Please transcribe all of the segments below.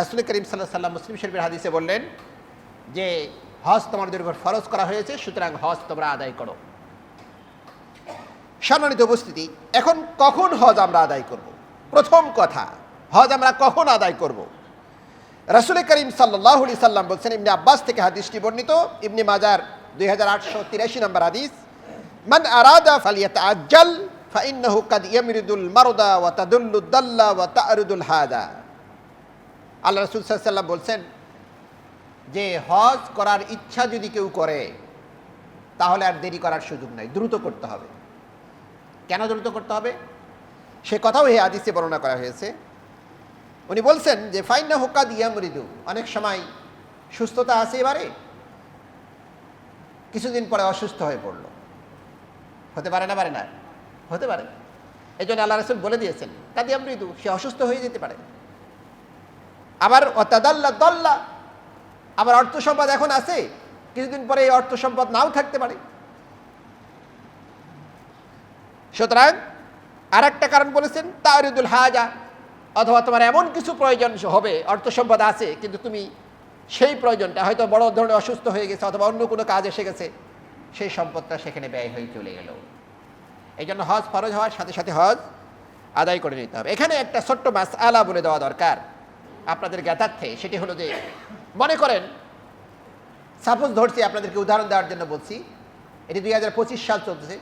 রাসুল করিম সাল্লাহ সাল্লাম মুসলিম শরীফের হাদিসে বললেন যে হজ তোমাদের উপর ফরজ করা হয়েছে, সুতরাং হজ তোমরা আদায় করো। সম্মানিত উপস্থিতি, এখন কখন হজ আমরা আদায় করব? প্রথম কথা, হজ আমরা কখন আদায় করব? রাসুল করিম সাল্লাহ সাল্লাম বলছেন, ইবনে আব্বাস থেকে হাদিসটি বর্ণিত, ইবনে মাজার দুই হাজার আটশো তিরাশি নম্বর হাদিস, মান আরাদা ফালিয়াত আজ্জাল ফাইন্নাহু কাদ ইয়ামিরুদুল মারদা ওয়া তাদুল্লুদ দাল্লা ওয়া হাদা। আল্লাহ রসুল সাল্লাম বলছেন যে হজ করার ইচ্ছা যদি কেউ করে, তাহলে আর দেরি করার সুযোগ নাই, দ্রুত করতে হবে। কেন দ্রুত করতে হবে? সে কথাও হে আদিসে বর্ণনা করা হয়েছে। উনি বলছেন যে ফাইন্না হোকা দিয়া মৃদু অনেক সময় সুস্থতা আছে এবারে, কিছুদিন পরে অসুস্থ হয়ে পড়ল। হতে পারে না পারে না? হতে পারে। এই জন্য আল্লাহ রসুল বলে দিয়েছেন কাদিয়া মৃদু সে অসুস্থ হয়ে যেতে পারে। আবার অতাদাল্লা দল্লা। আবার অর্থ সম্পদ এখন আছে, কিছুদিন পরে এই অর্থ সম্পদ নাও থাকতে পারে। সুতরাং আর একটা কারণ বলেছেন তারিদুল হাজা, অথবা তোমার এমন কিছু প্রয়োজন হবে, অর্থ সম্পদ আছে, কিন্তু তুমি সেই প্রয়োজনটা, হয়তো বড় ধরনের অসুস্থ হয়ে গেছে, অথবা অন্য কোনো কাজ এসে গেছে, সেই সম্পদটা সেখানে ব্যয় হয়ে চলে গেল। এই জন্য হজ ফরজ হওয়ার সাথে সাথে হজ আদায় করে নিতে হবে। এখানে একটা ছোট্ট মাস আলা বলে দেওয়া দরকার। আপনাদের জ্ঞাতার্থে, সেটি হলো যে, মনে করেন সাপোজ ধরছি, আপনাদেরকে উদাহরণ দেওয়ার জন্য বলছি, এটি দুই হাজার পঁচিশ সাল চলতেছে।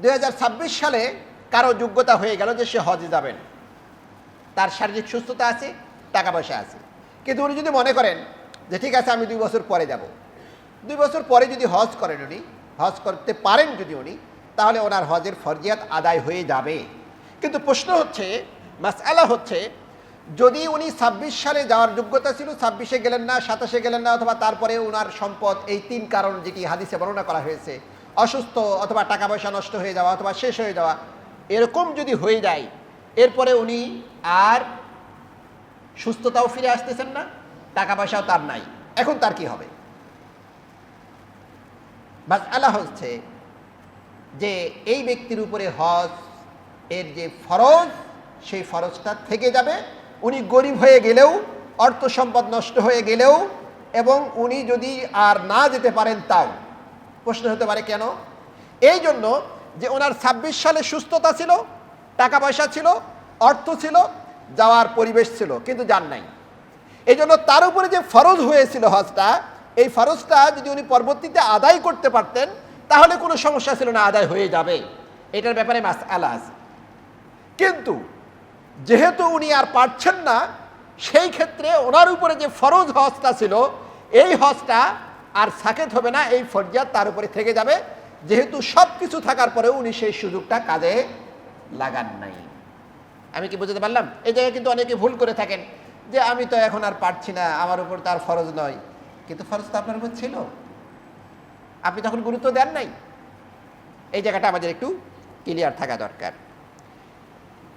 দুই হাজার ছাব্বিশ সালে কারও যোগ্যতা হয়ে গেল যে সে হজে যাবেন। তার শারীরিক সুস্থতা আছে, টাকা পয়সা আছে। কিন্তু উনি যদি মনে করেন যে, ঠিক আছে, আমি দুই বছর পরে যাব। দুই বছর পরে যদি হজ করেন উনি, হজ করতে পারেন যদি উনি, তাহলে ওনার হজের ফরজিয়াত আদায় হয়ে যাবে। কিন্তু প্রশ্ন হচ্ছে, মাসআলা হচ্ছে যদি উনি ছাব্বিশ সালে যাওয়ার যোগ্যতা ছিল, ছাব্বিশে গেলেন না, সাতাশে গেলেন না, অথবা তারপরে ওনার সম্পদ, এই তিন কারণ যেটি হাদিসে বর্ণনা করা হয়েছে, অসুস্থ অথবা টাকা পয়সা নষ্ট হয়ে যাওয়া অথবা শেষ হয়ে যাওয়া, এরকম যদি হয়ে যায়, এরপরে উনি আর সুস্থতাও ফিরে আসতেছেন না, টাকা পয়সাও তার নাই। এখন তার কি হবে? বাস আল্লাহ হচ্ছে যে এই ব্যক্তির উপরে হজ, এর যে ফরজ, সেই ফরজটা থেকে যাবে উনি গরিব হয়ে গেলেও অর্থ সম্পদ নষ্ট হয়ে গেলেও, এবং উনি যদি আর না যেতে পারেন তাও। প্রশ্ন হতে পারে কেন? এই জন্য যে ওনার ছাব্বিশ সালে সুস্থতা ছিল, টাকা পয়সা ছিল, অর্থ ছিল, যাওয়ার পরিবেশ ছিল, কিন্তু যান নাই। এই জন্য তার উপরে যে ফরজ হয়েছিল হজটা, এই ফরজটা যদি উনি পরবর্তীতে আদায় করতে পারতেন, তাহলে কোনো সমস্যা ছিল না, আদায় হয়ে যাবে। এটার ব্যাপারে মাস আলা আছে। কিন্তু যেহেতু উনি আর পারছেন না, সেই ক্ষেত্রে ওনার উপরে যে ফরজ হজটা ছিল, এই হজটা আর সাকেত হবে না, এই ফরজিয়াত তার উপরে থেকে যাবে। যেহেতু সব কিছু থাকার পরেও উনি সেই সুযোগটা কাজে লাগান নাই। আমি কি বুঝতে পারলাম? এই জায়গায় কিন্তু অনেকে ভুল করে থাকেন, যে আমি তো এখন আর পারছি না, আমার উপর তার ফরজ নয়। কিন্তু ফরজ তো আপনার উপর ছিল। আপনি তখন গুরুত্ব দেন নাই। এই জায়গাটা আমাদের একটু ক্লিয়ার থাকা দরকার।